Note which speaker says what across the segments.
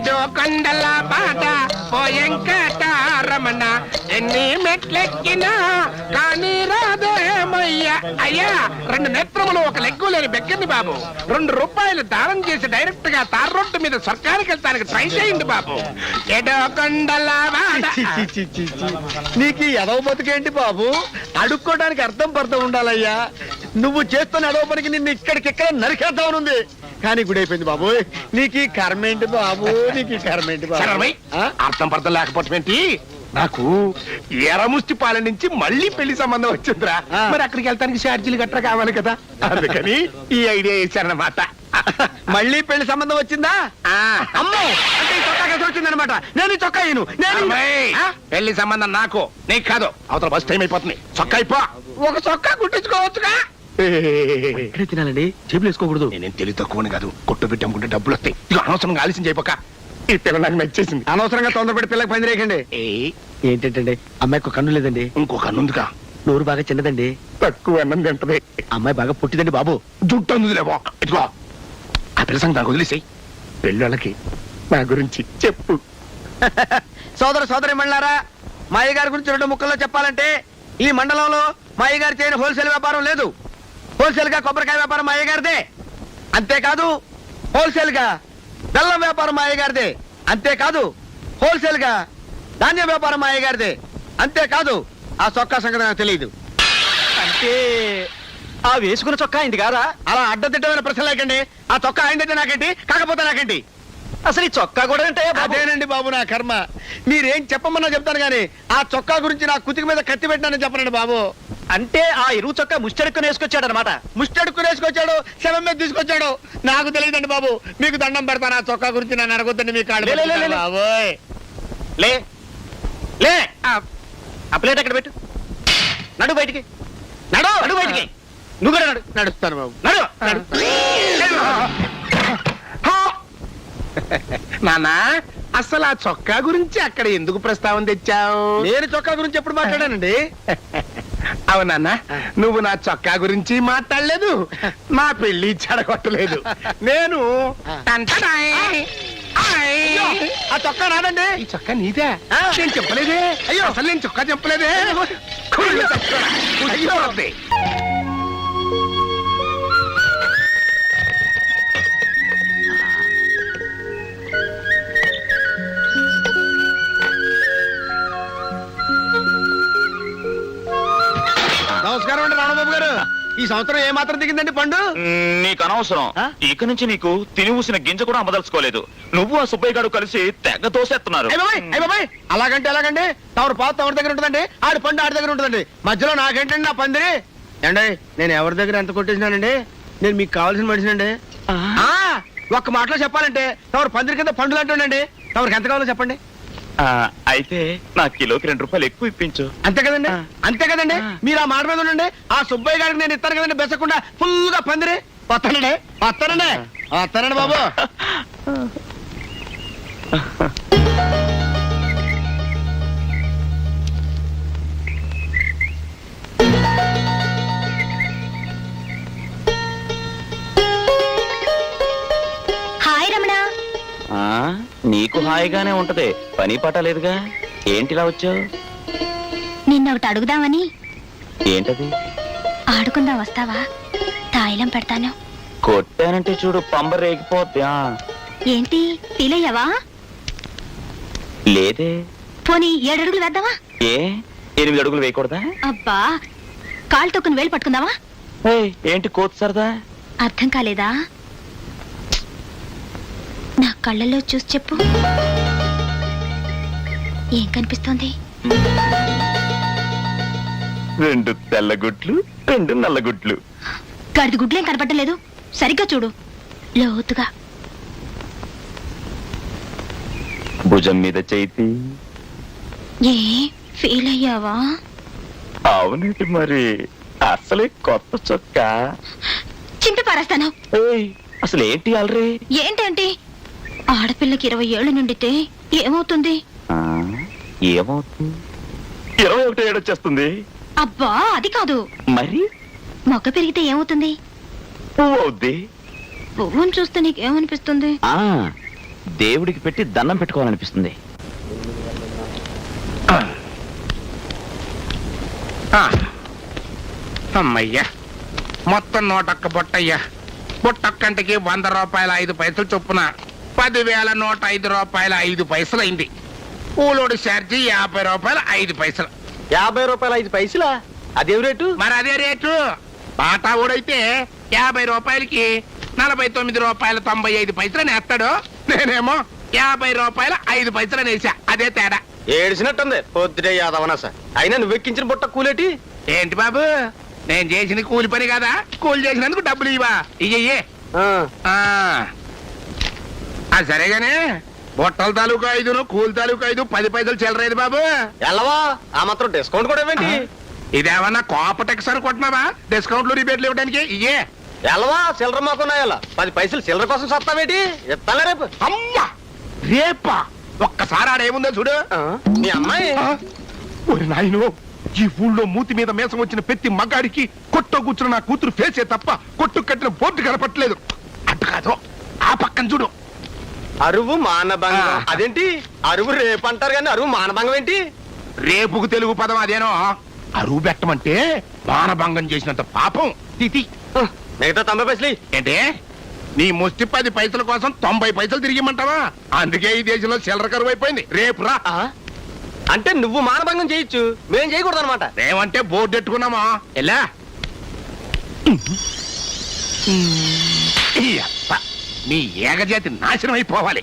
Speaker 1: ఏదో కొండల బాట పోయంకటారమణ ఎన్ని మెట్లెక్కినా కానీ రాదేమయ్యా అయ్యా రెండు నేత్రములు ఒక లెగ్గు లేని బెక్కింది బాబు. రెండు రూపాయలు దానం చేసి డైరెక్ట్గా తార్ రోడ్డు మీద సర్కారుకి వెళ్తానికి ట్రై చేయండి బాబు. ఏదో కొండల బాట.
Speaker 2: నీకు ఎదవ బతుకేంటి బాబు? అడుక్కోవడానికి అర్థం పడతా ఉండాలయ్యా. నువ్వు చేస్తున్న ఎదవ పనికి నిన్ను ఇక్కడికిక్కడ నరికేద్దామనుంది. కానీ గుడి అయిపోయింది బాబు. నీకు ఈ కర్మ ఏంటి బాబు? నీకు ఈ కర్మ ఏంటి
Speaker 1: శరణమై,
Speaker 2: బాబు ఆ?
Speaker 1: అర్థం పర్థం లేకపోవటం ఏంటి? నాకు ఎరముష్టి పాలన నుంచి మళ్ళీ పెళ్ళి సంబంధం వచ్చిందిరా.
Speaker 2: ఆ.
Speaker 1: మరి అక్కడికి వెళ్తానికి ఛార్జీలు గట్రా కావాలి కదా? అందుకని ఈ ఐడియా ఇచ్చారన్నమాట.
Speaker 2: మళ్ళీ పెళ్ళి సంబంధం వచ్చిందా?
Speaker 1: ఆ.
Speaker 2: అమ్మో! అంటే ఈ చొక్కా కలిసి వచ్చిందనమాట నేను ఈ చొక్కా ఇను నేను ఈ-
Speaker 1: అమ్మాయి,
Speaker 2: ఆ?
Speaker 1: పెళ్ళి సంబంధం నాకు నీకు కాదు. అవతల బస్ టైం అయిపోతుంది. చొక్కా అయిపో. ఒక చొక్కా కుట్టించుకోవచ్చుగా?
Speaker 2: ఇక్కడే తినాలండి? జేబులు వేసుకోకూడదు.
Speaker 1: నేనేం తెలివి తక్కువని కాదు. కొట్టు పెట్టాముకుంటే డబ్బులు వస్తాయి. ఇక అనవసరంగా ఆలస్యం చేయపోక ఈ పిల్ల నాకు నచ్చేసింది
Speaker 2: అనవసరంగా తొందరపడి పిల్లకి పని రేయకండి
Speaker 1: ఏ
Speaker 2: ఏంటంటే అమ్మాయికి కన్ను లేదండి.
Speaker 1: ఇంకొక అన్నుందిగా
Speaker 2: నోరు బాగా చిన్నదండి.
Speaker 1: తక్కువ అన్నం తింటది.
Speaker 2: అమ్మాయి బాగా పుట్టిదండి బాబు.
Speaker 1: జుట్టు అందులేవో ఇదిగో. ఆ పిల్ల సంగతి నాకు వదిలేసాయి. పెళ్ళోళ్ళకి నా గురించి చెప్పు.
Speaker 2: సోదర సోదరి మండలారా మా అయ్య గారి గురించి రెండు ముక్కల్లో చెప్పాలంటే ఈ మండలంలో మా అయ్య గారు చేయని హోల్సేల్ వ్యాపారం లేదు. హోల్సేల్గా కొబ్బరికాయ వ్యాపారం మా అయ్య గారిదే అంతేకాదు హోల్సేల్గా బెల్లం వ్యాపారం మా అయ్య గారిదే అంతేకాదు హోల్సేల్గా ధాన్యం వ్యాపారం మా అయ్య గారిదే అంతేకాదు ఆ చొక్కా సంగతి నాకు తెలియదు
Speaker 3: అంటే ఆ వేసుకున్న చొక్కా అయింది కాదా?
Speaker 2: అలా అడ్డదిడ్డమైన ప్రశ్న లేకండి ఆ చొక్కా అయిందంటే నాకేంటి? కాకపోతే నాకేంటి?
Speaker 3: అసలు ఈ చొక్కా కూడా అంటే
Speaker 2: అదేనండి బాబు నా కర్మ. మీరేం చెప్పమన్నా చెప్తాను కానీ ఆ చొక్కా గురించి నా కుతికి మీద కత్తి పెట్టినానని చెప్పనండి బాబు.
Speaker 3: అంటే ఆ ఇరువు చొక్కా ముష్టెడుకుని వేసుకొచ్చాడు అనమాట
Speaker 2: ముష్టడుకు వేసుకొచ్చాడు శవం మీద తీసుకొచ్చాడు. నాకు తెలియదండి బాబు మీకు దండం పెడతాను ఆ చొక్కా గురించి నన్ను అడగొద్దండి మీ కాళ్ళు
Speaker 3: లే, లే, లే,
Speaker 2: పట్టుకుంటాను
Speaker 3: లే.
Speaker 2: బాబోయ్.
Speaker 3: లే లే. ఆ ఆ ప్లేట్ అక్కడ పెట్టు? నడు బయటికి. నడు. నడు బయటికి. నువ్వు కూడా నడు.
Speaker 2: నడుస్తాను బాబు.
Speaker 3: నడు. నడు.
Speaker 1: నానా అసలు ఆ చొక్కా గురించి అక్కడ ఎందుకు ప్రస్తావన తెచ్చావు?
Speaker 2: నేను చొక్కా గురించి ఎప్పుడు మాట్లాడానండి?
Speaker 1: అవునన్నా నువ్వు నా చొక్కా గురించి మాట్లాడలేదు. నా పెళ్ళి చెడగొట్టలేదు. నేను టంటడాయ్. ఆయ్.
Speaker 2: ఆ చొక్కా రాదండి
Speaker 1: ఈ చొక్కా నీదే.
Speaker 2: ఆ.
Speaker 1: నేను చెప్పలేదే. అయ్యో. అసలు నేను చొక్కా చెప్పలేదే. కుళ్ళు చొక్కా.
Speaker 2: ఈ సంవత్సరం ఏ మాత్రం దిగిందండి పండు?
Speaker 4: నీకు అనవసరం? ఇక నుంచి నీకు తిని ఊసిన గింజ కూడా అమ్మదలుచుకోలేదు. నువ్వు ఆ సుబ్బయ్య గారు కలిసి తెగ తోసేస్తున్నారు.
Speaker 2: అలాగంటే ఎలాగండి? తమరు పాత తమరి దగ్గర ఉంటుందండి ఆడి పండు ఆడి దగ్గర ఉంటుందండి. మధ్యలో నాకేంటండి నా పందిరి? ఏండి నేను ఎవరి దగ్గర ఎంత కొట్టేసినానండి? నేను మీకు కావాల్సిన మనిషిని అండి ఒక్క మాటలో చెప్పాలంటే తమరు పందిరి కింద పండులు అంటుండండి తమరికి ఎంత కావాలో చెప్పండి.
Speaker 4: అయితే నా కిలోకి రెండు రూపాయలు ఎక్కువ ఇప్పించు.
Speaker 2: అంతే కదండి. అంతే కదండి. మీరు ఆ మాట మీద ఉండండి. ఆ సుబ్బయ్య గారికి నేను ఇస్తాను కదండి బెసకుండా ఫుల్గా పందిరి. వస్తానండి వస్తానండి. వస్తానండి బాబు.
Speaker 4: నీకు హాయిగానే ఉంటది. పని పాట లేదుగా? ఏంటిలా వచ్చావు?
Speaker 5: నిన్నొకటి అడుగుదామని.
Speaker 4: ఏంటది?
Speaker 5: ఆడుకుందాం వస్తావా? తాయిలం పెడతాను.
Speaker 4: కొట్టానంటే చూడు పంబ రేగిపోద్ది.
Speaker 5: ఏంటి? ఫీల్ అయ్యావా
Speaker 4: లేదే.
Speaker 5: పోనీ ఏడడుగులు వేద్దామా?
Speaker 4: ఏ? ఎనిమిది అడుగులు వేయకూడదా?
Speaker 5: అబ్బా! కాలు తొక్కుని వేలు పట్టుకుందామా?
Speaker 4: ఏయ్, ఏంటి కోతు సరదా?
Speaker 5: అర్థం కాలేదా? కళ్ళల్లో చూసి చెప్పు. ఏం కనిపిస్తోంది?
Speaker 4: రెండు తెల్లగుట్లు రెండు నల్లగుట్లు
Speaker 5: గడిది గుడ్లేం కనపడలేదు సరిగ్గా చూడు. లోతుగా.
Speaker 4: భుజం మీద చేతి.
Speaker 5: ఏ ఫీల్ అయ్యావా?
Speaker 4: అవునండి మరి. అసలే కొత్త చొక్కా.
Speaker 5: చింపి పారేస్తాను.
Speaker 4: ఏయ్, అసలు ఏంటి అలరి?
Speaker 5: ఏంటంటే? ఆడపిల్లకి ఇరవై ఏళ్ళు నిండితే ఏమవుతుంది?
Speaker 4: ఇరవై ఒకటి ఏడొచ్చేస్తుంది
Speaker 5: అబ్బా అది కాదు.
Speaker 4: మరి?
Speaker 5: మొక్క పెరిగితే ఏమవుతుంది?
Speaker 4: పువ్వు అవుద్ది
Speaker 5: పువ్వును చూస్తే నీకేమనిపిస్తుంది?
Speaker 4: ఆ దేవుడికి పెట్టి దండం పెట్టుకోవాలనిపిస్తుంది.
Speaker 1: ఆ. అమ్మయ్యా మొత్తం నూటొక్క బుట్టయ్యా. బుట్టొక్కంటికి వంద రూపాయల ఐదు పైసలు చొప్పున. పదివేల నూట ఐదు రూపాయల ఐదు పైసలు అయింది కూలోడి ఛార్జీ యాభై రూపాయల ఐదు పైసలు.
Speaker 3: యాభై రూపాయల ఐదు పైసలా? అదేం రేటు?
Speaker 1: మరి అదే రేటు. బాటా ఊడైతే యాభై రూపాయలకి నలభై తొమ్మిది రూపాయల తొంభై ఐదు పైసలు నేస్తాడు. నేనేమో యాభై రూపాయల ఐదు పైసలు నేసా. అదే తేడా.
Speaker 3: ఏడిసినట్టుంది. పొద్దుటే యాదవనా సార్? అయినా నువ్వు ఎక్కించిన బుట్ట కూలేటి?
Speaker 1: ఏంటి బాబు? నేను చేసింది కూలి పని కదా. కూలి చేసినందుకు డబ్బులు ఇవా ఇయ్యే ఆ. ఆ, సరేగానే. బొట్టల తాలూకు ఐదును కూలి తాలూకు ఐదు పది పైసలు చిల్లరేది బాబు.
Speaker 3: ఎల్లవా? ఆ మాత్రం డిస్కౌంట్ కూడా ఇవ్వండి.
Speaker 1: ఇదేమన్నా కోపటెక్స్ అనుకుంటున్నావా డిస్కౌంట్లు రిబేట్లు ఇవ్వడానికి ఇయ్యే.
Speaker 3: ఎల్లవా? చిల్లర మాకున్నాయಲ್ಲ పది పైసలు చిల్లర కోసం సత్తావేటి? ఇస్తాలే రేపు.
Speaker 1: అమ్మా! రేపా? ఒక్కసారి ఆడేముందో చూడు.
Speaker 3: మీ అమ్మాయి?
Speaker 1: ఓరి నాయను ఈ ఊళ్ళో మూతి మీద మేసం వచ్చిన ప్రతి మగాడికి కొట్ట కూర్చున్న నా కూతురు ఫేసే తప్ప కొట్టు కట్టిన బోర్డు కనపట్లేదు అటు కాదు ఆ పక్కన చూడు.
Speaker 3: అరువు మానభంగం. అదేంటి? అరువు రేపు అంటారు కానీ అరువు మానభంగం ఏంటి?
Speaker 1: రేపుకు తెలుగు పదం అదేనో. అరువు పెట్టమంటే మానభంగం చేసినంత పాపం. తితి.
Speaker 3: మిగతా తొంభై పైసలు.
Speaker 1: ఏంటే? నీ ముష్టి పది పైసల కోసం తొంభై పైసలు తిరిగిమంటావా అందుకే ఈ దేశంలో చిల్లర కరువు అయిపోయింది. రేపు రా?
Speaker 3: అంటే నువ్వు మానభంగం చేయొచ్చు. మేం చేయకూడదు అనమాట
Speaker 1: రేవంటే బోర్డు ఎట్టుకున్నామా? ఎలా? నీ ఏగజాతి నాశనం అయిపోవాలి.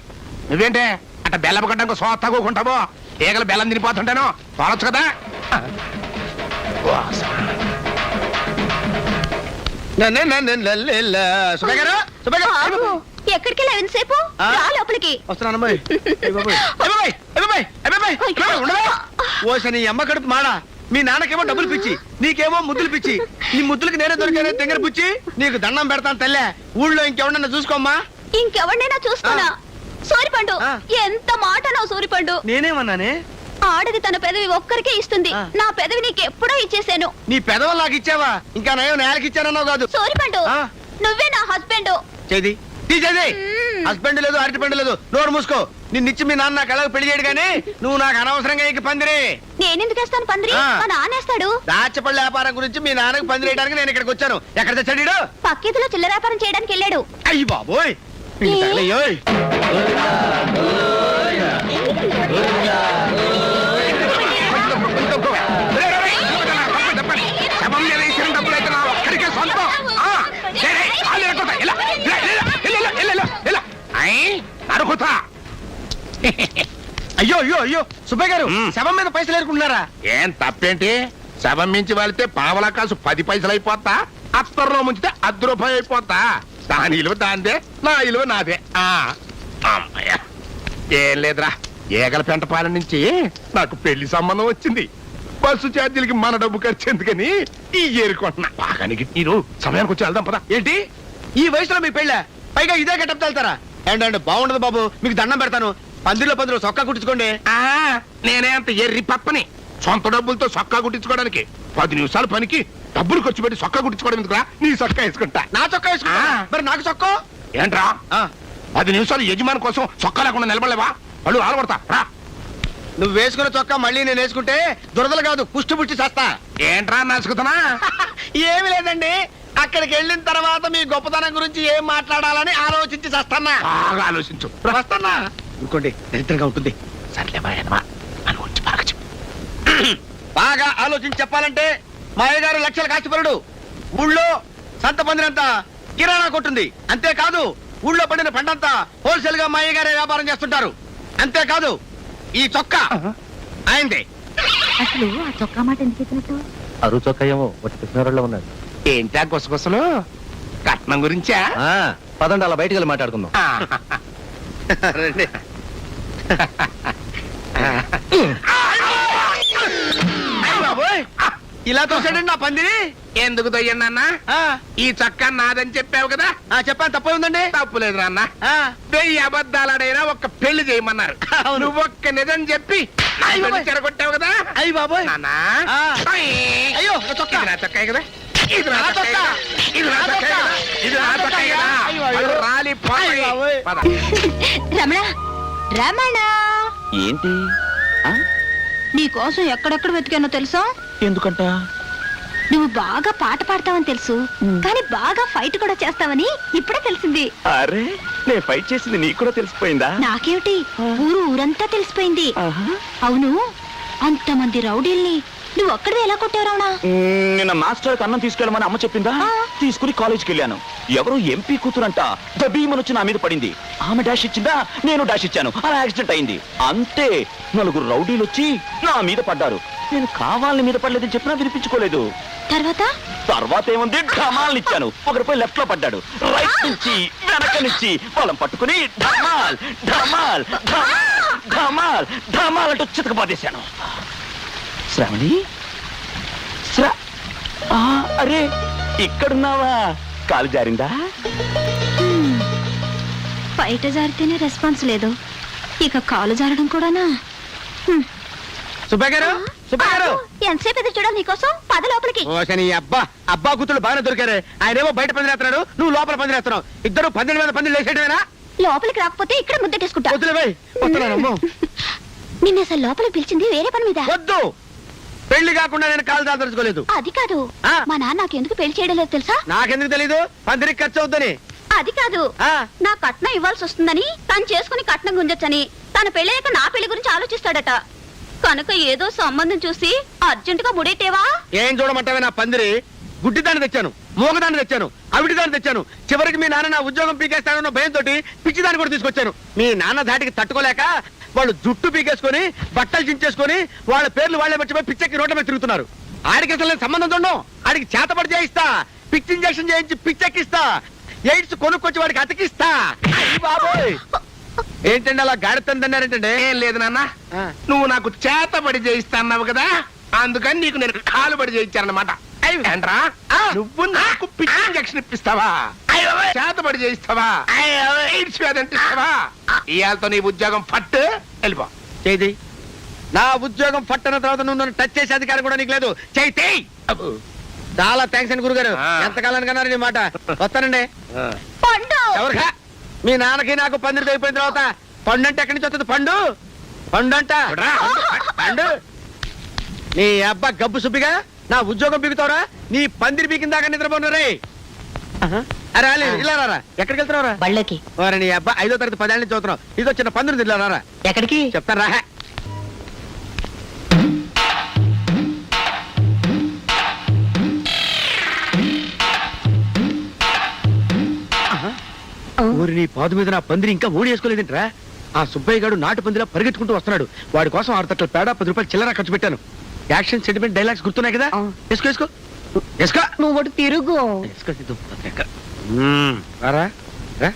Speaker 1: నువ్వేంటే? అట్ట బెల్లం కట్టంగా సోత్తగోకుంటావో ఈగలు బెల్లం తినిపోతుంటాను? తోలచ్చు కదా?
Speaker 5: బాబు, ఎక్కడికి వెళ్ళావు ఎంతసేపు?
Speaker 2: ఆ?
Speaker 5: రా లోపలికి.
Speaker 2: వస్తున్నాను అమ్మాయి ఉండవా. అమ్మ కడుపు మాడా. మీ నాన్నకేమో డబ్బులు పిచ్చి నీకేమో ముద్దులు పిచ్చి. నీ ముద్దులకి నేనే దొరికానే దగ్గర పుచ్చి నీకు దండం పెడతాను తల్లే. ఊళ్ళో ఇంకెవడన్నా చూసుకోమ్మా.
Speaker 5: ఇంకెవరినైనా చూస్తానా? సూరిపండు. ఎంత మాట నా సూరిపండు
Speaker 2: నేనేమన్నానే?
Speaker 5: ఆడది తన పెదవి ఒక్కరికే ఇస్తుంది. నా పెదవి నీకు ఎప్పుడో ఇచ్చేసాను
Speaker 2: నీ పెదవులు నాకు ఇచ్చావా? ఇంకా నయం నేలకి ఇచ్చానన్నావు కాదు.
Speaker 5: సూరిపండు. నువ్వే నా హస్బెండ్.
Speaker 2: చేది తీసేది. హస్బెండ్ లేదు అరటి పండు లేదు. నోరు మూసుకో. నిన్నిచ్చి మీ నాన్న నాకు ఎలాగో పెళ్ళి చేయడు కానీ నువ్వు నాకు అనవసరంగా ఇంక పందిరి.
Speaker 5: నేనెందుకు వేస్తాను పందిరి?
Speaker 2: ఆ.
Speaker 5: మా నానేస్తాడు
Speaker 2: దాచపళ్ళ వ్యాపారం గురించి మీ నాన్నకు పందిరి వేయడానికి నేను ఇక్కడికి వచ్చాను. ఎక్కడ తెచ్చాడు ఈడు?
Speaker 5: పక్కిదిలో చిల్లర వ్యాపారం చేయడానికి వెళ్ళాడు.
Speaker 2: అయ్యి బాబోయ్. వీడికి తగలయ్యోయ్.
Speaker 1: నరుకుతా
Speaker 2: అయ్యో అయ్యో అయ్యో! సుబ్బయ్య గారు
Speaker 1: మ్మ్.
Speaker 2: శవం మీద పైసలు ఏరుకుంటున్నారా?
Speaker 1: ఏం తప్పేంటి? శవం మించి వాలితే పావలా కాసు పది పైసలు అయిపోతా అత్తర్లో ముంచితే అర్ధ రూపాయి అయిపోతా. దాని ఇలువ దాందే నా ఇలువ నాదే. ఆ అమ్మయ్య. ఏం లేదురా ఏగల పెంటపాలెం నుంచి నాకు పెళ్ళి సంబంధం వచ్చింది. బస్సు ఛార్జీలకి మన డబ్బు ఖర్చు ఎందుకని ఈ ఏరుకుంటున్నా. బాగానికి మీరు సమయానికి వచ్చి వెళ్దాం పదా.
Speaker 2: ఏంటి? ఈ వయసులో మీ పెళ్ళ? పైగా ఇదే గట్టప్ వెళ్తారా? ఏంటంటే బాగుండదు బాబు. మీకు దండం పెడతాను. పందిరిలో పందిరిలో సొక్కా కుట్టించుకోండి.
Speaker 1: ఆ, నేనే అంత ఎర్రి పప్పని. సొంత డబ్బులతో సొక్కా కుట్టించుకోవడానికి పది నిమిషాల పనికి డబ్బులు ఖర్చు పెట్టి సొక్కా కుట్టించుకోవడం ఎందుకురా? నీ సొక్కా వేసుకుంటా.
Speaker 2: నా చొక్కా
Speaker 1: ఆ.
Speaker 2: మరి నాకు చొక్కా
Speaker 1: ఏంట్రా?
Speaker 2: ఆ,
Speaker 1: పది నిమిషాలు యజమాని కోసం చొక్కా లేకుండా నిలబడలేవా? వాళ్ళు ఆలబడతా రా.
Speaker 2: నువ్వు వేసుకున్న చొక్కా మళ్ళీ నేను వేసుకుంటే దురదలు కాదు పుష్టి పుష్టి చేస్తా.
Speaker 1: ఏంట్రా నసుకుతున్నా
Speaker 2: ఏమి లేదండి. అక్కడికి వెళ్ళిన తర్వాత మీ గొప్పతనం గురించి ఏం మాట్లాడాలని ఆలోచించి చేస్తానా
Speaker 1: బాగా ఆలోచించు.
Speaker 2: వస్తానా ఇంకోండి దరిద్రంగా ఉంటుంది.
Speaker 1: సర్లే బాగా చెప్పు.
Speaker 2: బాగా ఆలోచించి చెప్పాలంటే మా అయ్యగారు లక్షల కాచిపరుడు ఊళ్ళో సంత పందినంత కిరాణా కొట్టుంది అంతేకాదు ఊళ్ళో పడిన పంటంతా హోల్సేల్గా మా అయ్యగారే వ్యాపారం చేస్తుంటారు. అంతేకాదు ఈ చొక్కా ఆయనదే.
Speaker 5: అసలు ఆ చొక్కా మాట ఎందుకు చెప్పినట్టు?
Speaker 3: అరువు చొక్కా ఏమో కృష్ణారావులో ఉన్నాడు.
Speaker 1: ఏంటా గుసగుసలు? కట్నం గురించా?
Speaker 3: పదండి అలా బయటకు వెళ్ళి మాట్లాడుకుందాం.
Speaker 1: ఆ.
Speaker 2: రండి. బాబోయ్, ఇలా తోసాడండి నా పందిరి?
Speaker 1: ఎందుకు తొయ్యన్నా
Speaker 2: ఆ,
Speaker 1: ఈ చొక్కా నాదని చెప్పావు కదా?
Speaker 2: ఆ, చెప్పాను తప్పే ఉందండి.
Speaker 1: తప్పులేదు నాన్న.
Speaker 2: ఆ,
Speaker 1: వెయ్యి అబద్ధాలాడైనా ఒక్క పెళ్ళి చేయమన్నారు.
Speaker 2: అవును.
Speaker 1: నువ్వు ఒక్క నిజం చెప్పి నా
Speaker 2: అయ్య
Speaker 1: పెళ్ళి
Speaker 2: బాబోయ్.
Speaker 1: చెడగొట్టావు కదా?
Speaker 2: అయ్ బాబోయ్.
Speaker 1: నాన్న.
Speaker 2: ఆ.
Speaker 1: అయ్యో
Speaker 2: అయ్యో, నా చొక్కా.
Speaker 1: నా చొక్కా కదా? ఇది నా. ఇది? ఇది. పద.
Speaker 5: రమణ రమణ.
Speaker 4: ఏంటి?
Speaker 5: నీకోసం ఎక్కడెక్కడ వెతికానో తెలుసా?
Speaker 4: ఎందుకంట?
Speaker 5: నువ్వు బాగా పాట పాడతావని తెలుసు. కానీ బాగా ఫైట్ కూడా చేస్తావని ఇప్పుడే తెలిసింది.
Speaker 4: అరే నేను ఫైట్ చేసింది నీకు కూడా తెలిసిపోయిందా?
Speaker 5: నాకేమిటి? ఊరు ఊరంతా తెలిసిపోయింది. అవును అంతమంది రౌడీల్ని నువ్వు ఒక్కడివి ఎలా కొట్టావు రావణా
Speaker 4: మ్, నిన్న మాస్టర్ అన్నం తీసుకెళ్ళమని అమ్మ చెప్పిందా. తీసుకుని కాలేజ్కి వెళ్ళాను. ఎవరు ఎంపీ కూతురంట. దబీమని వచ్చి నా మీద పడింది. ఆమె డాష్ ఇచ్చిందా? నేను డాష్ ఇచ్చాను. అలా యాక్సిడెంట్ అయింది. అంతే నలుగురు రౌడీలు వచ్చి నా మీద పడ్డారు. నేను కావాలని మీద పడలేదని చెప్పినా వినిపించుకోలేదు.
Speaker 5: తర్వాత?
Speaker 4: తర్వాత ఏముంది? ఢమాల్ ఇచ్చాను. ఒకరిపై లెఫ్ట్లో పడ్డాడు. రైట్ నుంచి వెనక నుంచి పొలం పట్టుకుని ఢమాల్ ఢమాల్ ఢమాల్ ఢమాల్ ఢమాల్ అంటూ చితకబాదేశాను శ్రావణి? శ్రా ఆ, అరే ఇక్కడున్నావా? కాలు జారిందా?
Speaker 5: బయట జారితేనే రెస్పాన్స్ లేదు. ఇక కాలు జారడం కూడానా.
Speaker 2: సుబ్బయ్య గారు సుబ్బయ్య గారు!
Speaker 5: ఎంతసేపు ఎదురు చూడాలి నీకోసం? పద లోపలికి.
Speaker 2: అబ్బా అబ్బా కూతురు బాగానే దొరికారే. ఆయనేమో బయట పందిరేస్తున్నాడు నువ్వు లోపల పందిరేస్తున్నావు ఇద్దరు పందిరి మీద పందిరి లేచేయడమేనా
Speaker 5: లోపలికి రాకపోతే ఇక్కడ ముద్దటేసుకుంటా
Speaker 2: వద్దులే బై వస్తున్నానమ్మో.
Speaker 5: నిన్న అసలు లోపలికి పిలిచింది వేరే పని మీద.
Speaker 2: వద్దు పెళ్ళి కాకుండా నేను కాలు దాదలుచుకోలేదు
Speaker 5: అది కాదు.
Speaker 2: ఆ.
Speaker 5: మా నాన్న నాకెందుకు పెళ్ళి చేయడం లేదు తెలుసా?
Speaker 2: నాకెందుకు తెలీదు? పందిరికి ఖర్చు అవుద్దని.
Speaker 5: అది కాదు.
Speaker 2: ఆ.
Speaker 5: నా కట్నం ఇవ్వాల్సి వస్తుందని తను చేసుకుని కట్నం గుంజొచ్చని తన పెళ్ళాక నా పెళ్ళి గురించి ఆలోచిస్తాడట. కనుక ఏదో సంబంధం చూసి అర్జెంట్గా ముడేటేవా?
Speaker 2: ఏం చూడమంటావే నా పందిరి? గుడ్డిదాన్ని తెచ్చాను మూగదాన్ని తెచ్చాను అవిటిదాన్ని తెచ్చాను. చివరికి మీ నాన్న నా ఉద్యోగం పీకేస్తాడన్న భయంతో పిచ్చిదాన్ని కూడా తీసుకొచ్చాను. మీ నాన్న ధాటికి తట్టుకోలేక వాళ్ళు జుట్టు పీకేసుకొని బట్టలు చించేసుకొని వాళ్ళ పేర్లు వాళ్ళే మర్చిపోయి పిచ్చెక్కి రోడ్ల మీద తిరుగుతున్నారు. ఆడికి అసలు సంబంధం చూడడం ఆడికి చేతపడి చేయిస్తా పిచ్చి ఇంజక్షన్ చేయించి పిచ్చెక్కిస్తా ఎయిడ్స్ కొనుక్కొచ్చి వాడికి అతికిస్తా. బాబోయ్! ఏంటండి అలా గాడితందన్నారేంటండి
Speaker 1: ఏం లేదు నాన్న. నువ్వు నాకు చేతబడి చేయిస్తా అన్నావు కదా? అందుకని నీకు నేను కాలు బడి చేయించానమాట. నువ్వు నాకు పిచ్చి ఇంజక్షన్ ఇప్పిస్తావా? చేతబడి చేయిస్తావా? ఎయిడ్స్ వ్యాధి అంటిస్తావా ఇవాళతో నీ ఉద్యోగం పట్టు వెళ్ళిపో.
Speaker 2: చేయి నా ఉద్యోగం పట్టణ తర్వాత నువ్వు నన్ను టచ్ చేసే అధికారం కూడా నీకు లేదు. చేయి చాలా థ్యాంక్స్ అండి గురుగారు. ఎంతకాలానికి అన్నారు నీ మాట? వస్తానండి.
Speaker 5: పండు!
Speaker 2: ఎవరికా మీ నాన్నకి నాకు పందిరి అయిపోయిన తర్వాత పండు అంటే ఎక్కడి నుంచి వస్తుంది పండు? పండు అంట. పండు. నీ అబ్బా గబ్బు సుబ్బిగా నా ఉద్యోగం పీకుతావరా నీ పందిరి పీకిన దాకా నిద్రపోను రే. అరే ఇలా రారా. ఎక్కడికి వెళ్తున్నావురా?
Speaker 6: బళ్ళకి.
Speaker 2: అబ్బా ఐదో తరగతి పదేళ్ళ నుంచి చదువుతున్నావు. ఇదో చిన్న పందిరి ఇలా రారా.
Speaker 6: ఎక్కడికి?
Speaker 2: చెప్తాను రా. ఊరి నీ పాదు మీద నా పందిరి ఇంకా ఓడి వేసుకోలేదంట్రా. ఆ సుబ్బయ్య గారు నాటు పందిలా పరిగెత్తుకుంటూ వస్తున్నాడు. వాడి కోసం ఆరు తట్ల పేడ పది రూపాయలు చిల్లర ఖర్చు పెట్టాను. యాక్షన్ సెంటిమెంట్ డైలాగ్స్ గుర్తున్నాయి కదా?
Speaker 6: ఆ.
Speaker 2: వేసుకో వేసుకో. వేసుకో.
Speaker 6: నువ్వు ఒకటి తిరుగు.
Speaker 2: వేసుకో సిద్ధు. రారా? రా?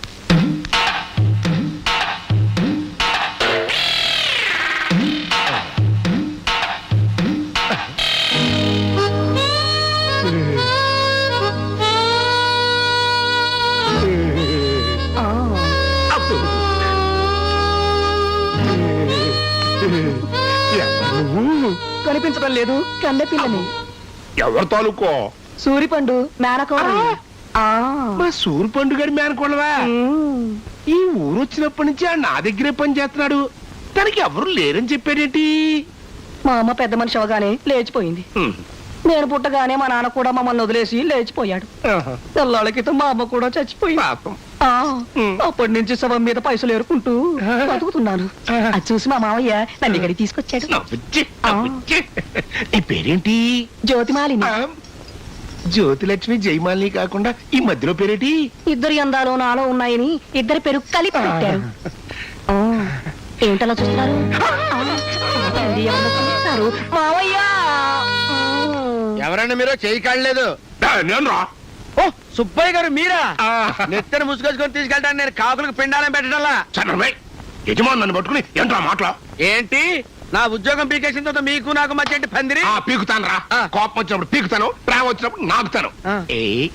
Speaker 6: కనిపించడం లేదు. కన్నె పిల్లని.
Speaker 1: ఎవరు తాలూకో?
Speaker 6: సూరిపండు మేనకోడ
Speaker 1: ఆ. మా సూరు పండుగడి మేనకోళ్ళవా? ఈ ఊరు వచ్చినప్పటి నుంచి ఆ నా దగ్గరే పని చేస్తున్నాడు. తనకి ఎవరు లేరని చెప్పాడేంటి?
Speaker 6: మా అమ్మ పెద్ద మనిషి అవగానే లేచిపోయింది. నేను పుట్టగానే మా నాన్న కూడా మమ్మల్ని వదిలేసి లేచిపోయాడు. తెల్లాళ్ళ క్రితం మా అమ్మ కూడా చచ్చిపోయింది. ఆ. అప్పటి నుంచి శవం మీద పైసలు ఏరుకుంటూ బతుకుతున్నాను. అది చూసి మా మామయ్య నన్ను ఇక్కడికి తీసుకొచ్చాడు.
Speaker 1: నవ్వుచ్చి, నవ్వుచ్చి. నీ పేరేంటి?
Speaker 6: జ్యోతిమాలిని.
Speaker 1: జ్యోతిలక్ష్మి జయమాలిని కాకుండా ఈ మధ్యలో పేరేంటి?
Speaker 6: ఇద్దరు అందాలు నాలో ఉన్నాయని ఇద్దరు పెరుగు కలిపి పెట్టారు. ఆ, ఏమిటలా చూస్తున్నారు? ఆ, ఏంటి ఎవరో చూస్తున్నారు? మావయ్య! ఆ.
Speaker 2: ఎవరన్నా మీరు? చేయి కాడలేదు
Speaker 1: నేను రా.
Speaker 2: ఓ సుబ్బయ్య గారు మీరా?
Speaker 1: ఆ.
Speaker 2: నెత్తని ముసుగొచ్చుకొని తీసుకెళ్ళడానికి నేను కాకులకు పిండాలని పెట్టడంలా.
Speaker 1: చంద్రబాయ్ యజమాని నన్ను పట్టుకుని ఏంట్రా మాటలు?
Speaker 2: ఏంటి? నా ఉద్యోగం పీకేసిన తర్వాత మీకు నాకు మధ్య ఏంటి పందిరి
Speaker 1: ఆ పీకుతాను రా
Speaker 2: ఆ.
Speaker 1: కోపం వచ్చినప్పుడు పీకుతాను ప్రేమ వచ్చినప్పుడు నాకుతాను
Speaker 2: ఆ.
Speaker 1: ఏయ్.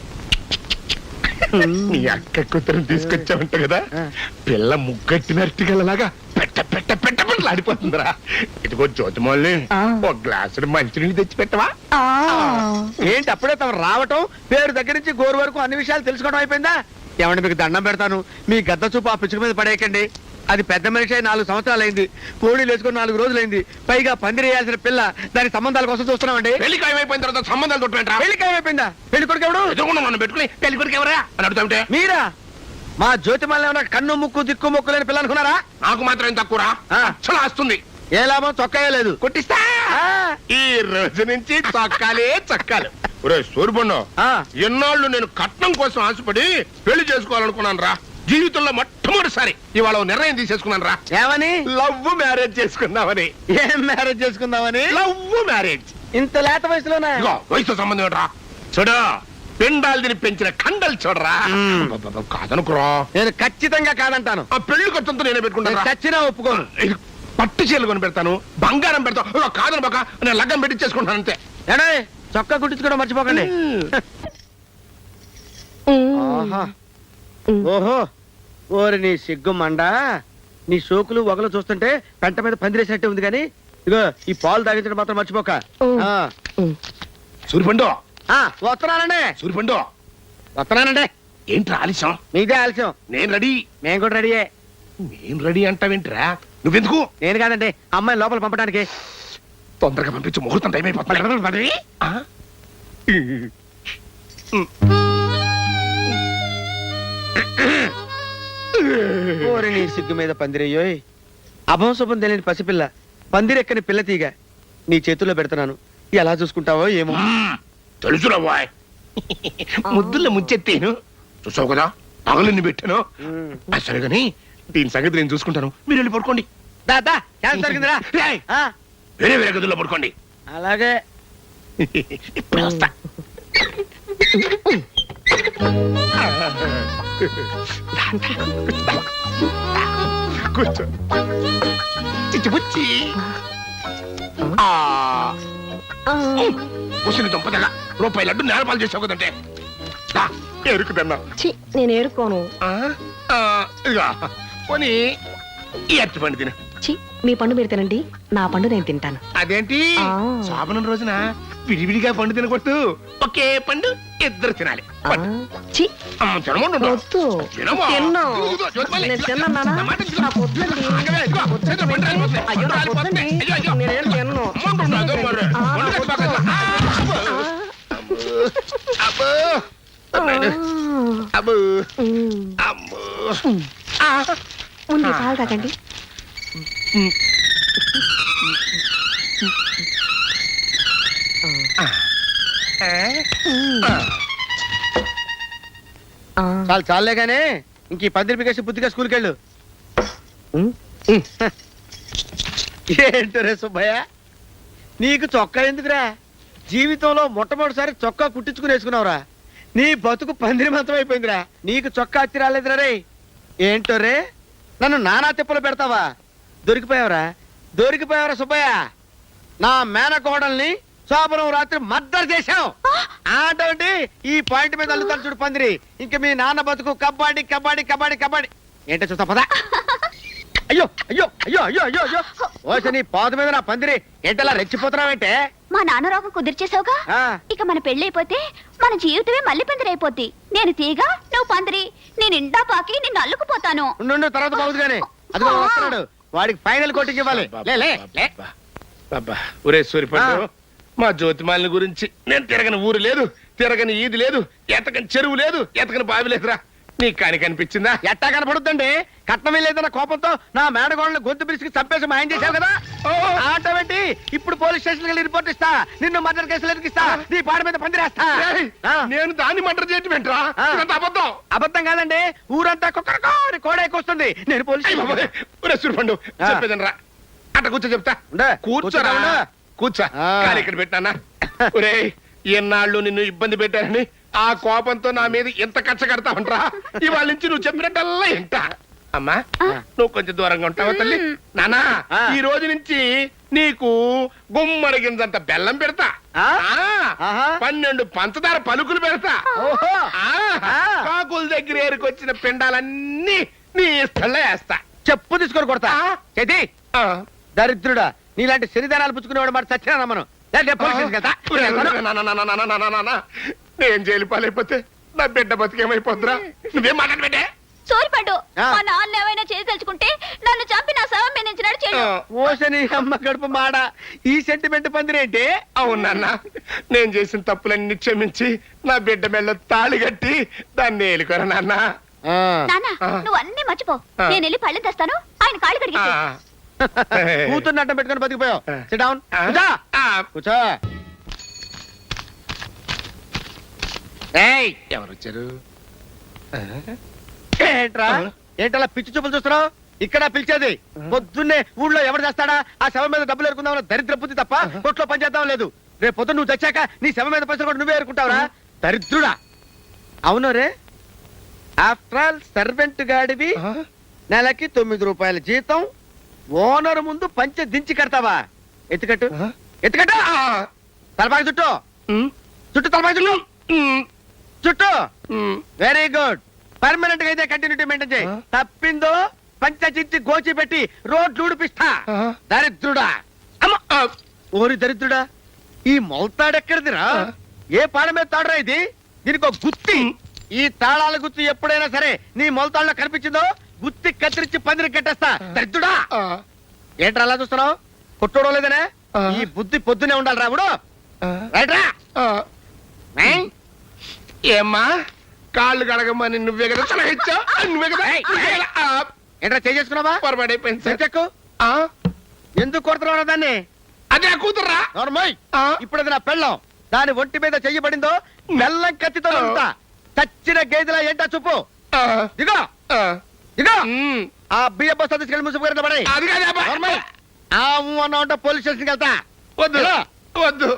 Speaker 1: నీ అక్క కూతురు తీసుకొచ్చావంట కదా
Speaker 2: ఆ.
Speaker 1: పిల్ల ముగ్గట్టిన అరటిగలలాగా పెట్ట పెట్ట పెట్ట పెట్ట పెట్టలు ఆడిపోతుందిరా ఇదిగో జ్యోతిమల్ని
Speaker 6: ఆ.
Speaker 1: ఒక గ్లాసుడు మంచినీళ్ళు తెచ్చి పెట్టవా.
Speaker 2: ఏంటి అప్పుడే తమ రావటం పేరు దగ్గర నుంచి గోరు వరకు అన్ని విషయాలు తెలుసుకోవడం అయిపోయిందా ఏమంటే మీకు దండం పెడతాను మీ గద్ద చూపు ఆ పిచ్చుక మీద పడేయకండి అది పెద్ద మనిషి నాలుగు సంవత్సరాలు అయింది కోడీలు వేసుకుని నాలుగు రోజులైంది. పైగా పందిరి వేయాల్సిన పిల్ల దాని సంబంధాల కోసం చూస్తున్నామండి.
Speaker 1: పెళ్ళి ఖాయమైపోయిన తర్వాత సంబంధాలు తొట్టుకుంటారా
Speaker 2: పెళ్ళి ఖాయమైపోయిందా? పెళ్ళి కొడుకు ఎవడు?
Speaker 1: ఎదురుకుండా నన్ను పెట్టుకుని పెళ్ళి కొడుకు ఎవరా? అని అడుగుతాంటే
Speaker 2: మీరా? మా జ్యోతిమల్ల ఏమన్నా కన్ను ముక్కు దిక్కు ముక్కు లేని పిల్ల అనుకున్నారా?
Speaker 1: నాకు మాత్రం ఏం తక్కువరా. అసలు వస్తుంది
Speaker 2: ఏ లాభం? చొక్కాయే లేదు.
Speaker 1: కొట్టిస్తా. ఈ రోజు నుంచి చొక్కాలే చక్కాలు. ఒరే. ఎన్నాళ్ళు నేను కట్నం కోసం ఆశపడి పెళ్ళి చేసుకోవాలనుకున్నాను రా జీవితంలో మొట్టమొదటిసారి ఇవాళ నిర్ణయం తీసేసుకున్నాను రా.
Speaker 2: ఏమని?
Speaker 1: లవ్ మ్యారేజ్ చేసుకుందామని.
Speaker 2: ఏం మ్యారేజ్ చేసుకుందామని?
Speaker 1: Love marriage.
Speaker 2: ఇంత లేత వయసులోనా?
Speaker 1: ఇదిగో వయసుతో సంబంధం ఏంట్రా? చూడు పిండాలు తిని పెంచిన కండలు చూడరా. అబ్బబ్బబ్బ, కాదనుకురా.
Speaker 2: నేను ఖచ్చితంగా కాదంటాను.
Speaker 1: ఆ పెళ్ళి ఖర్చంతా నేనే పెట్టుకుంటాను
Speaker 2: నేను చచ్చినా ఒప్పుకోను.
Speaker 1: ఇది పట్టు చీరలు కొని పెడతాను బంగారం పెడతాను. కాదని బాక నేను లగ్గం పెట్టి చేసుకుంటాను అంతే.
Speaker 2: ఏడే చొక్కా కుట్టించుకోవడం మర్చిపోకండి. ఆహా. ఓహో. ఓరి నీ సిగ్గు మండ. నీ సోకులు వగలు చూస్తుంటే పెంట మీద పందిరేసినట్టే ఉంది కానీ ఇగో ఈ పాలు తాగించడం మాత్రం మర్చిపోక. ఆ.
Speaker 1: సూరిపండు.
Speaker 2: ఆ, వస్తున్నానండి.
Speaker 1: సూరిపండు.
Speaker 2: వస్తున్నానండి.
Speaker 1: ఏంట్రా ఆలస్యం?
Speaker 2: మీదే ఆలస్యం.
Speaker 1: నేను రెడీ.
Speaker 2: నేను కూడా రెడీయే.
Speaker 1: నేను రెడీ అంటావేంట్రా? నువ్వెందుకు?
Speaker 2: నేను కాదండి అమ్మాయి లోపల పంపడానికి.
Speaker 1: తొందరగా పంపించు ముహూర్తం టైం అయిపోతుంది. ఆ?
Speaker 2: ఓరి నీ సిగ్గు మీద పందిరయ్యోయ్ అభం శుభం తెలియని పసిపిల్ల. పందిరెక్కని పిల్ల తీగ. నీ చేతుల్లో పెడుతున్నాను. ఎలా చూసుకుంటావో ఏమో.
Speaker 1: తెలుసురా బాయ్. ముద్దుల్లో ముంచెత్తేను చూసావు కదా పగలన్నీ పెట్టాను. సరే గాని దీని సంగతి నేను చూసుకుంటాను. మీరు వెళ్ళి పడుకోండి.
Speaker 2: దా, దా, ఛాన్స్ దొరికిందిరా
Speaker 1: రేయ్,
Speaker 2: ఆ,
Speaker 1: వేరే వేరే గదుల్లో పడుకోండి.
Speaker 2: అలాగే.
Speaker 1: ఇప్పుడు వస్తా. కూర్చో. చిచ్చిపుచ్చి ఉసిరి దుంపదగా రూపాయి లడ్డు నేలపాలు చేసావు కదంటే. ఎరుకుదన్నా.
Speaker 6: ఛీ, నేను ఏరుకోను.
Speaker 1: ఆ, ఆ, ఇదిగో. పోనీ ఈ అరటి పండు తిను.
Speaker 6: ఛీ, మీ పండు మీరు తినండి. నా పండు నేను తింటాను.
Speaker 1: అదేంటి?
Speaker 6: ఆ.
Speaker 1: శోభనం రోజున? విడివిడిగా పండు తినకూడదు ఒకే పండు ఇద్దరు తినాలి
Speaker 6: ఆ,
Speaker 1: పట్టు.
Speaker 6: ఛీ,
Speaker 1: అమ్మ, తినమంటుండ్రు.
Speaker 6: వద్దు
Speaker 1: తినమ్మా.
Speaker 6: తిన్ను.
Speaker 1: ఇదిగో, ఇదిగో, జ్యోతిమల్లి.
Speaker 6: నేను తిన్నాను నాన్న.
Speaker 1: నా మాట విను.
Speaker 6: నాకు వద్దండి.
Speaker 1: ఆగవే, ఇదిగో, చేతిలో పండు రాలిపోతుంది.
Speaker 6: అయ్యో,
Speaker 1: పండు
Speaker 6: నాకు
Speaker 1: రాలిపోతుంది.
Speaker 6: వద్దండి.
Speaker 1: అయ్యో, అయ్యో.
Speaker 6: నేనేం తినను.
Speaker 1: అమ్మంటుండ్రు, అదో మరి.
Speaker 6: ఆ,
Speaker 1: పండు
Speaker 6: నాకు
Speaker 1: తెచ్చి
Speaker 6: వద్దు.
Speaker 1: పక్కన. ఆ, అబ్బో. అబ్బో. అబ్బో.
Speaker 6: ఉమ్.
Speaker 1: అమ్మో. ఆ.
Speaker 6: ఉంది పాలు తాగండి ఆ.
Speaker 2: చాలు చాలే గానీ. ఇంక ఈ పందిరి పికేసి బుద్ధిగా స్కూల్కి వెళ్ళు ఏంటో రే సుబ్బయ్య? నీకు చొక్కా ఎందుకురా? జీవితంలో మొట్టమొదటిసారి చొక్కా కుట్టించుకుని వేసుకున్నావురా. నీ బతుకు పందిరి మంత్రం అయిపోయిందిరా. నీకు చొక్కా అత్తి రాలేదురా రే. ఏంటో రే? నన్ను నానా తిప్పలు పెడతావా? దొరికిపోయావురా. దొరికిపోయావురా సుబ్బయ్య. నా మేనకోడల్ని శోభనం రాత్రి మద్దరు చేశావు ఆటోటి ఈ పాయింట్ మీద అల్లుతాను చూడు పందిరి. ఇంక మీ నాన్న బతుకు కబడ్డీ కబడ్డీ కబడ్డీ కబడ్డీ. ఏంటో చూస్తా పదా. అయ్యో అయ్యో అయ్యో అయ్యో అయ్యో అయ్యో. ఓసే నీ పాత మీద నా పందిరి. ఏంటలా రెచ్చిపోతున్నావేంటే?
Speaker 5: మా నాన్న రోగం కుదిర్చేసావుగా? ఇక మన పెళ్ళైపోతే మన జీవితమే మళ్ళీ పందిరైపోద్ది నేను తీగ నువ్వు పందిరి. నేను ఇండా పాకి నిన్ను అల్లుకుపోతాను.
Speaker 2: ఉండు, తర్వాత బాగుంది కానీ అదిగో వస్తున్నాడు. వాడికి ఫైనల్ కోటింగ్ ఇవ్వాలి. లే లే లే.
Speaker 1: అబ్బా ఒరే సూరిపండు.
Speaker 2: ఆ.
Speaker 1: మా జ్యోతిమాలిని గురించి. నేను తిరగని ఊరు లేదు తిరగని ఈది లేదు ఎతకని చెరువు లేదు ఎతకని బావి లేదురా. నీకు కాని కనిపించిందా?
Speaker 2: ఎట్టా కనపడుద్దండి? కట్నం లేదన్న కోపంతో నా మేడగోళ్ళని గొంతు పిలిచి చంపేసి మాయం చేశావు కదా. ఆటోమేటి ఇప్పుడు పోలీస్ స్టేషన్ వెళ్ళి రిపోర్ట్ ఇస్తా. నిన్ను మర్డర్ కేసులు ఎదిగిస్తా నీ పాడి మీద పందిరేస్తా.
Speaker 1: నేను దాన్ని మంటర్ చేయటం ఏంట్రా? అబద్ధం.
Speaker 2: అబద్ధం కాదండి ఊరంతా కుక్కరకో అని కోడ ఎక్కువస్తుంది నేను పోలీస్.
Speaker 1: చెప్పేదనరా అట్ట కూర్చో చెప్తా. కూర్చోరా. కూర్చో. కాలు ఇక్కడ పెట్టానా ఒరే ఎన్నాళ్ళు నిన్ను ఇబ్బంది పెట్టానని ఆ కోపంతో నా మీద ఎంత కచ్చ కడతా ఉంటా ఇవాళ నుంచి నువ్వు చెప్పినట్టల్లా ఇంట. అమ్మా నువ్వు కొంచెం దూరంగా ఉంటావా తల్లి? నానా. ఈ రోజు నుంచి నీకు గుమ్మడి గింజంత బెల్లం పెడతా. పన్నెండు పంచదార పలుకులు పెడతా. కాకుల దగ్గర ఏరుకొచ్చిన పిండాలన్నీ నీ స్థల్లో వేస్తా.
Speaker 2: చెప్పు తీసుకొని కొడతా? చేతి. దరిద్రుడా నీలాంటి శరీరాలు పుచ్చుకునేవాడు మరి చచ్చినా మనం
Speaker 1: నేను జైలు పాలైపోతే నా బిడ్డ
Speaker 5: బతికేమైపోద్రా
Speaker 2: ఓసని అమ్మ మాడ. ఈ సెంటిమెంట్ పందిరేంటి?
Speaker 1: అవునన్నా నేను చేసిన తప్పులన్నీ క్షమించి నా బిడ్డ మెల్ల తాళి కట్టి దాన్ని ఏలుకోరా నాన్న.
Speaker 5: నాన్న నువ్వు అన్ని మర్చిపో. నేను వెళ్ళి పళ్ళు తెస్తాను. ఆయన కాళ్ళు కడిగి
Speaker 2: కూతుర్ని అడ్డం పెట్టుకొని బతికిపోయావు. సిట్ డౌన్ కూర్చో.
Speaker 1: ఎవరు వచ్చారు?
Speaker 2: ఏంట్రా? ఏంటలా పిచ్చి చూపులు చూస్తున్నావు? ఇక్కడ పిలిచేది. పొద్దున్నే ఊళ్ళో ఎవరు చేస్తాడా? ఆ శవం మీద డబ్బులు ఎరుకుందాం దరిద్ర బుద్ధి తప్ప కొట్లో పనిచేద్దాం లేదు. రేపు పొద్దున్న నువ్వు తెచ్చాక నీ శవం మీద పైసలు కూడా నువ్వే ఎరుకుంటావురా? దరిద్రుడా. అవును రే. ఆఫ్టర్ ఆల్ సర్వెంట్ గాడివి నెలకి తొమ్మిది రూపాయల జీతం ఓనర్ ముందు పంచె దించి కడతావా? ఎత్తుకట్టు. ఎత్తుకట్టు. తలపాకి చుట్టూ. చుట్టూ తలపాకి చుట్టూ. చుట్టూ. వెరీ గుడ్ పర్మనెంట్గా అయితే కంటిన్యూటీ మెయింటైన్ చేయి. తప్పిందో పంచ చించి గోచి పెట్టి రోడ్లు ఊడిపిస్తా. దరిద్రుడా! ఓరి దరిద్రుడా. ఈ మొలతాడెక్కడిదిరా?
Speaker 1: ఆ.
Speaker 2: ఏ పాడ మీద తాడరా ఇది? దీనికి ఒక గుత్తి. ఈ తాళాల గుత్తి ఎప్పుడైనా సరే నీ మొలతాడులో కనిపించిందో? గుత్తి కత్తిరించి పందిరి కట్టేస్తా. దరిద్రుడా! ఏంట్రా అలా చూస్తున్నావు? కొట్టుకోవడం లేదనే. ఈ బుద్ధి పొద్దునే ఉండాలి రావుడు రైట్రా?
Speaker 1: ఏమ్మా? కాళ్ళు కడగమని నువ్వే కదా సలహా ఇచ్చావు? నువ్వే కదా?
Speaker 2: ఏంట్రా చేసుకున్నావా? ఎందుకు? కొడుతున్నావు దాన్ని?
Speaker 1: అదే ఆ కూతుర్రా.
Speaker 2: నార్మల్. ఇప్పుడు అది నా పెళ్ళం. దాని ఒంటి మీద చెయ్యబడిందో మెల్లం కత్తితో చచ్చిన గేదెలా ఏంటా చూపు? దిగో
Speaker 1: ఇదో
Speaker 2: ఆ బియ్య బస్తా తీసుకెళ్ళి ముసుపు గారిలో పడాయి.
Speaker 1: అది కాదు
Speaker 2: అన్నామంటే పోలీస్ స్టేషన్కి వెళ్తా.
Speaker 1: వద్దు. వద్దు.